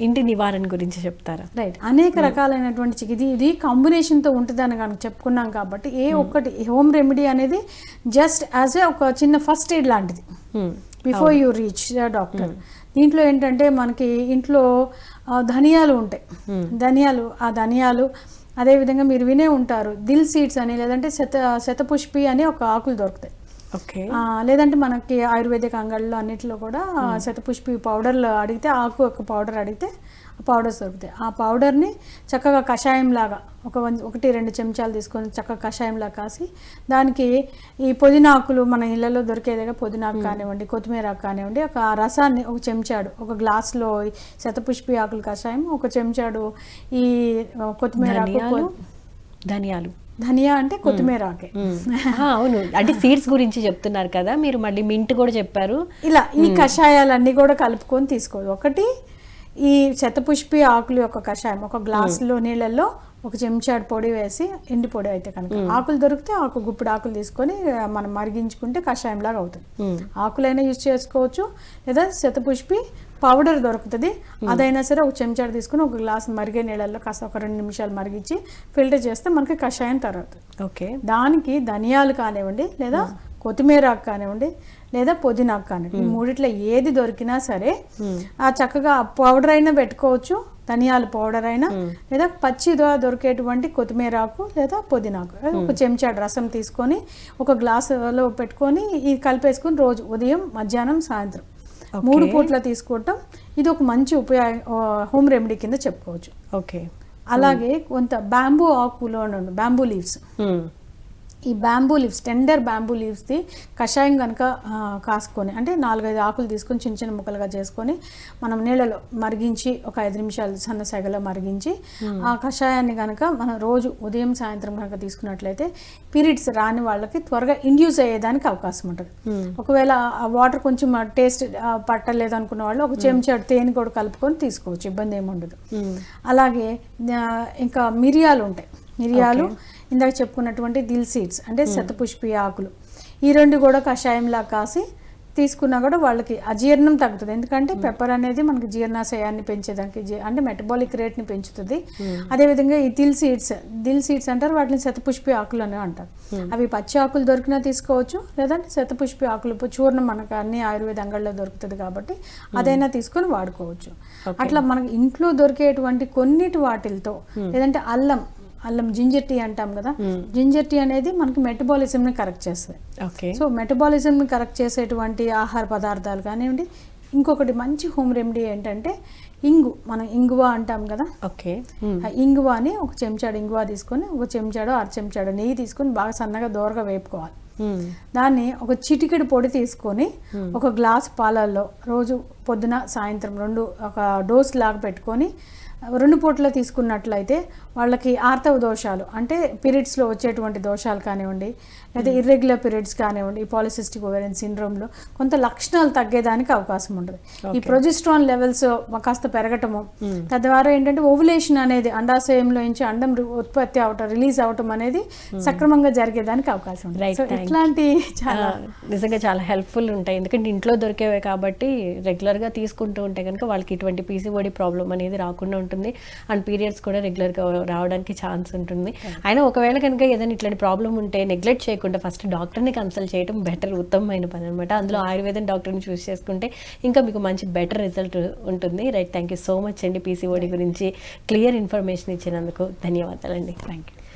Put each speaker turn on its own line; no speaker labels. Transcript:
ఇంటి నివారణ గురించి చెప్తారా?
రైట్ అనేక రకాలైనటువంటి చికి- ఇది ఇది కాంబినేషన్తో ఉంటుందని కనుక చెప్పుకున్నాం కాబట్టి ఏ ఒక్కటి హోమ్ రెమెడీ అనేది జస్ట్ యాజ్ ఏ ఒక చిన్న ఫస్ట్ ఎయిడ్ లాంటిది.
Hmm.
Before you reach doctor దీంట్లో ఏంటంటే మనకి ఇంట్లో ధనియాలు ఉంటాయి. ధనియాలు ఆ ధనియాలు అదేవిధంగా మీరు వినే ఉంటారు. దిల్ సీడ్స్ అని లేదంటే శత శతపుష్పి అని ఒక ఆకులు దొరుకుతాయి.
ఓకే.
లేదంటే మనకి ఆయుర్వేదిక అంగళ్ళలో అన్నిట్లో కూడా శతపుష్పి పౌడర్లు అడిగితే ఆకు ఒక పౌడర్ అడిగితే ఆ పౌడర్స్ దొరుకుతాయి. ఆ పౌడర్ని చక్కగా కషాయం లాగా ఒక వన్- ఒకటి రెండు చెంచాలు తీసుకొని చక్కగా కషాయంలా కాసి దానికి ఈ పుదీనా ఆకులు మన ఇళ్ళలో దొరికేదిగా పుదీనాకు కానివ్వండి కొత్తిమీర ఆకు కానివ్వండి ఒక రసాన్ని ఒక చెంచాడు ఒక గ్లాస్లో శతపుష్పి ఆకులు కషాయం ఒక చెంచాడు ఈ కొత్తిమీర
ధనియాలు.
ధనియా అంటే కొత్తిమీర ఆకే
అవును. అంటే సీడ్స్ గురించి చెప్తున్నారు కదా మీరు మళ్ళీ మింట్ కూడా చెప్పారు.
ఇలా ఈ కషాయాలన్నీ కూడా కలుపుకొని తీసుకోవాలి. ఒకటి ఈ శతపుష్పి ఆకులు యొక్క కషాయం ఒక గ్లాసులో నీళ్ళల్లో ఒక చెంచాడు పొడి వేసి ఎండి పొడి అయితే కనుక. ఆకులు దొరికితే ఆకు గుప్పిడి ఆకులు తీసుకొని మనం మరిగించుకుంటే కషాయం లాగా అవుతుంది ఆకులైనా యూజ్ చేసుకోవచ్చు. లేదా శతపుష్పి పౌడర్ దొరుకుతుంది. అదైనా సరే ఒక చెంచాడు తీసుకొని ఒక గ్లాస్ మరిగే నీళ్ళల్లో కాస్త ఒక రెండు నిమిషాలు మరిగించి ఫిల్టర్ చేస్తే మనకి కషాయం తర్వాత
ఓకే.
దానికి ధనియాలు కానివ్వండి లేదా కొత్తిమీర ఆకు కానివ్వండి లేదా పుదీనాకు కానివ్వండి. మూడిట్లో ఏది దొరికినా సరే ఆ చక్కగా పౌడర్ అయినా పెట్టుకోవచ్చు. ధనియాల పౌడర్ అయినా లేదా పచ్చిగా దొరికేటువంటి కొత్తిమీర ఆకు లేదా పుదీనాకు ఒక చెంచాడు రసం తీసుకొని ఒక గ్లాసులో పెట్టుకొని ఇది కలిపేసుకొని రోజు ఉదయం మధ్యాహ్నం సాయంత్రం. మూడు పూట్ల తీసుకోవటం ఇది ఒక మంచి ఉపయోగ హోమ్ రెమెడీ కింద చెప్పుకోవచ్చు.
ఓకే.
అలాగే కొంత బ్యాంబూ ఆకులో బ్యాంబూ లీవ్స్. ఈ బ్యాంబూ లీవ్స్ టెండర్ బ్యాంబూ లీవ్స్ది కషాయం కనుక కాసుకొని అంటే నాలుగైదు ఆకులు తీసుకొని చిన్న చిన్న ముక్కలుగా చేసుకొని మనం నీళ్ళలో మరిగించి ఒక ఐదు నిమిషాలు సన్న సెగలో మరిగించి ఆ కషాయాన్ని కనుక మనం రోజు ఉదయం సాయంత్రం కనుక తీసుకున్నట్లయితే పీరియడ్స్ రాని వాళ్ళకి త్వరగా ఇండ్యూస్ అయ్యేదానికి అవకాశం ఉంటుంది. ఒకవేళ ఆ వాటర్ కొంచెం టేస్ట్ పట్టలేదు అనుకున్న వాళ్ళు ఒక చెంచాడు తేనె కూడా కలుపుకొని తీసుకోవచ్చు ఇబ్బంది ఏమి ఉండదు. అలాగే ఇంకా మిరియాలు ఉంటాయి. మిరియాలు ఇందాక చెప్పుకున్నటువంటి దిల్ సీడ్స్ అంటే శతపుష్పి ఆకులు. ఈ రెండు కూడా కషాయంలా కాసి తీసుకున్నా కూడా వాళ్ళకి అజీర్ణం తగ్గుతుంది. ఎందుకంటే పెప్పర్ అనేది మనకి జీర్ణాశయాన్ని పెంచేదానికి అంటే మెటబాలిక్ రేట్ని పెంచుతుంది. అదేవిధంగా ఈ దిల్ సీడ్స్ దిల్ సీడ్స్ అంటారు వాటిని శతపుష్పి ఆకులు అని అంటారు అవి పచ్చి ఆకులు దొరికినా తీసుకోవచ్చు లేదంటే శతపుష్పి ఆకులు చూర్ణం మనకు అన్ని ఆయుర్వేద అంగళ్ళలో దొరుకుతుంది కాబట్టి అదైనా తీసుకొని వాడుకోవచ్చు. అట్లా మనకి ఇంట్లో దొరికేటువంటి కొన్నిటి వాటిలతో లేదంటే అల్లం అల్లం జింజర్ టీ అంటాం కదా జింజర్ టీ అనేది మనకి మెటబాలిజంని కరెక్ట్ చేస్తుంది.
ఓకే.
సో మెటబాలిజంని కరెక్ట్ చేసేటువంటి ఆహార పదార్థాలు కానివ్వండి ఇంకొకటి మంచి హోమ్ రెమెడీ ఏంటంటే ఇంగు మనం ఇంగువ అంటాం కదా
ఓకే.
ఆ ఇంగువాని ఒక చెంచాడు ఇంగువ తీసుకొని ఒక చెంచాడు అర చెంచాడు నెయ్యి తీసుకొని బాగా సన్నగా దోరగా వేపుకోవాలి. దాన్ని ఒక చిటికెడు పొడి తీసుకొని ఒక గ్లాస్ పాలల్లో రోజు పొద్దున సాయంత్రం రెండు ఒక డోస్ లాగా పెట్టుకొని రెండు పూటలు తీసుకున్నట్లయితే వాళ్ళకి ఆర్తవ దోషాలు అంటే పీరియడ్స్లో వచ్చేటువంటి దోషాలు కానివ్వండి లేదా ఇర్రెగ్యులర్ పీరియడ్స్ కానివ్వండి ఈ పాలిసిస్టిక్ ఓవేరియన్ సిండ్రోమ్లో కొంత లక్షణాలు తగ్గేదానికి అవకాశం ఉంటుంది. ఈ ప్రొజెస్ట్రాన్ లెవెల్స్ కాస్త పెరగటము తద్వారా ఏంటంటే ఓవులేషన్ అనేది అండాశయంలో నుంచి అండం ఉత్పత్తి అవటం రిలీజ్ అవటం అనేది సక్రమంగా జరిగేదానికి అవకాశం ఉంటుంది. సో
thank
ఇట్లాంటి చాలా
నిజంగా చాలా హెల్ప్ఫుల్ ఉంటాయి. ఎందుకంటే ఇంట్లో దొరికేవే కాబట్టి రెగ్యులర్గా తీసుకుంటూ ఉంటే కనుక వాళ్ళకి ఇటువంటి పీసీఓడి ప్రాబ్లం అనేది రాకుండా ఉంటుంది. అండ్ పీరియడ్స్ కూడా రెగ్యులర్గా రావడానికి ఛాన్స్ ఉంటుంది. అయినా ఒకవేళ కనుక ఏదైనా ఇట్లాంటి ప్రాబ్లం ఉంటే నెగ్లెక్ట్ చేయకుండా ఫస్ట్ డాక్టర్ని కన్సల్ట్ చేయడం బెటర్ ఉత్తమమైన పని అనమాట అందులో ఆయుర్వేదం డాక్టర్ని చూస్ చేసుకుంటే ఇంకా మీకు మంచి బెటర్ రిజల్ట్ ఉంటుంది. Right thank you so much అండి. పీసీఓడి గురించి క్లియర్ ఇన్ఫర్మేషన్ ఇచ్చినందుకు ధన్యవాదాలండి.
Thank you